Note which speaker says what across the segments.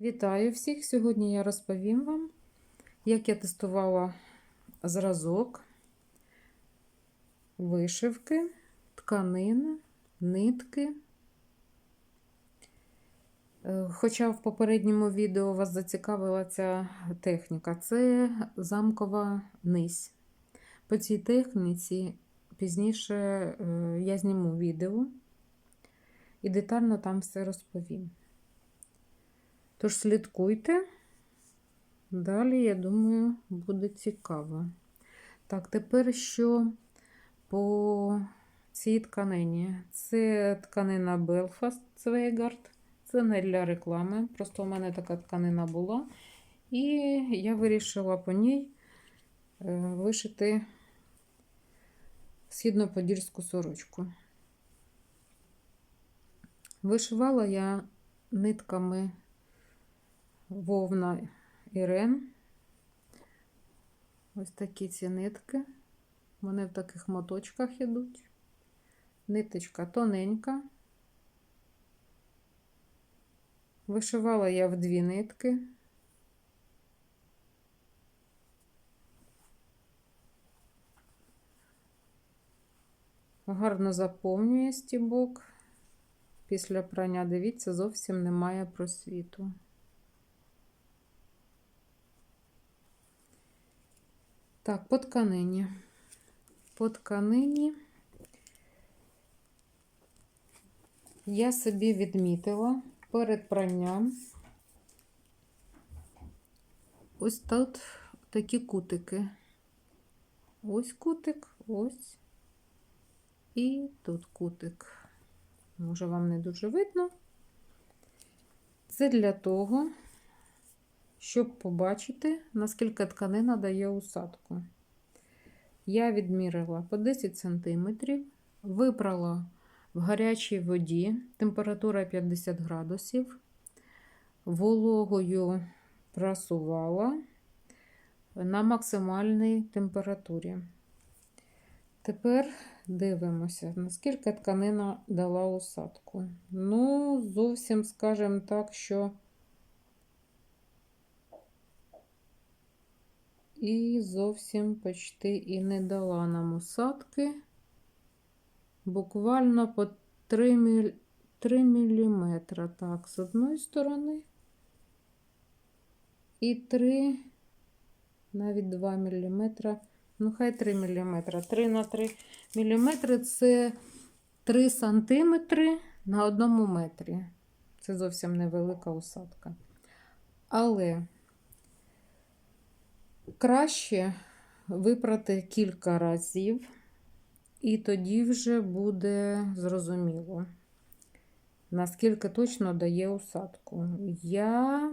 Speaker 1: Вітаю всіх! Сьогодні я розповім вам, як я тестувала зразок вишивки, тканини, нитки. Е, Хоча в попередньому відео вас зацікавила ця техніка, це замкова низь. По цій техніці пізніше е, я зніму відео і детально там все розповім. Тож слідкуйте. Далі, я думаю, буде цікаво. Так, тепер що по цій тканині? Це тканина Belfast Zweigart. Це не для реклами. Просто у мене така тканина була. І я вирішила по ній е, вишити східно-подільську сорочку. Вишивала я нитками вовна Ірен. Ось такі ці нитки. Вони в таких моточках йдуть. Ниточка тоненька. Вишивала я в дві нитки. Гарно заповнює стібок. Після прання, дивіться, зовсім немає просвіту. Так, по тканині. По тканині я собі відмітила перед пранням ось тут такі кутики. Ось кутик, ось і тут кутик. Може, вам не дуже видно. Це для того, щоб побачити, наскільки тканина дає усадку. Я відмірила по 10 см, випрала в гарячій воді, температура 50 градусів, вологою прасувала на максимальній температурі. Тепер дивимося, наскільки тканина дала усадку. Ну, зовсім, скажімо так, що і зовсім почти і не дала нам усадки. Буквально по 3, міль... 3 мм. Так, з одної сторони. І 3, навіть 2 мм. Ну, хай 3 мм. 3 на 3 мм це 3 см на одному метрі. Це зовсім невелика усадка. Але краще випрати кілька разів, і тоді вже буде зрозуміло, наскільки точно дає усадку. Я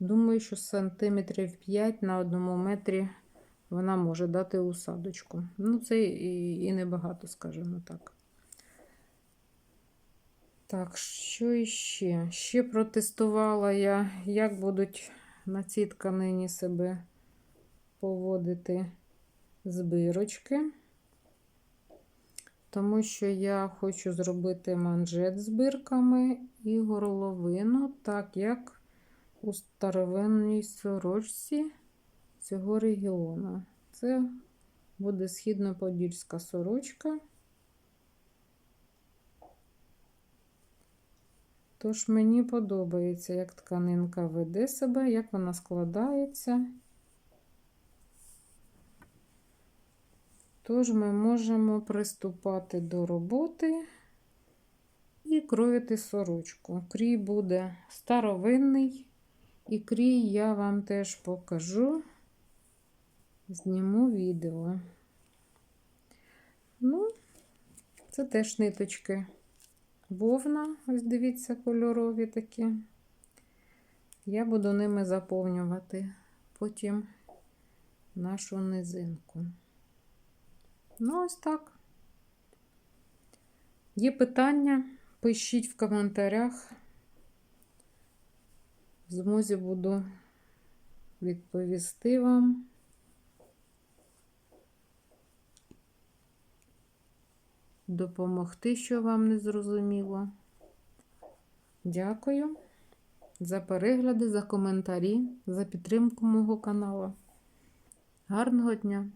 Speaker 1: думаю, що сантиметрів 5 на одному метрі вона може дати усадочку. Ну, це і, і небагато, скажімо так. Так, що іще? Ще протестувала я, як будуть на цій тканині себе поводити збирочки, тому що я хочу зробити манжет з бирками і горловину, так як у старовинній сорочці цього регіону. Це буде східно-подільська сорочка. Тож мені подобається, як тканинка веде себе, як вона складається. Тож ми можемо приступати до роботи і кроїти сорочку. Крій буде старовинний, і крій я вам теж покажу, зніму відео. Ну, це теж ниточки вовна, ось дивіться, кольорові такі. Я буду ними заповнювати потім нашу низинку. Ну, ось так. Є питання, пишіть в коментарях. В змозі буду відповісти вам. Допомогти, що вам не зрозуміло. Дякую. за перегляди, за коментарі, за підтримку мого каналу. Гарного дня!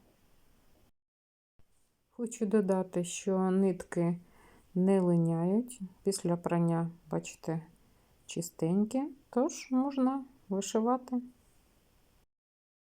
Speaker 1: Хочу додати, що нитки не линяють після прання, бачите, чистенькі, тож можна вишивати.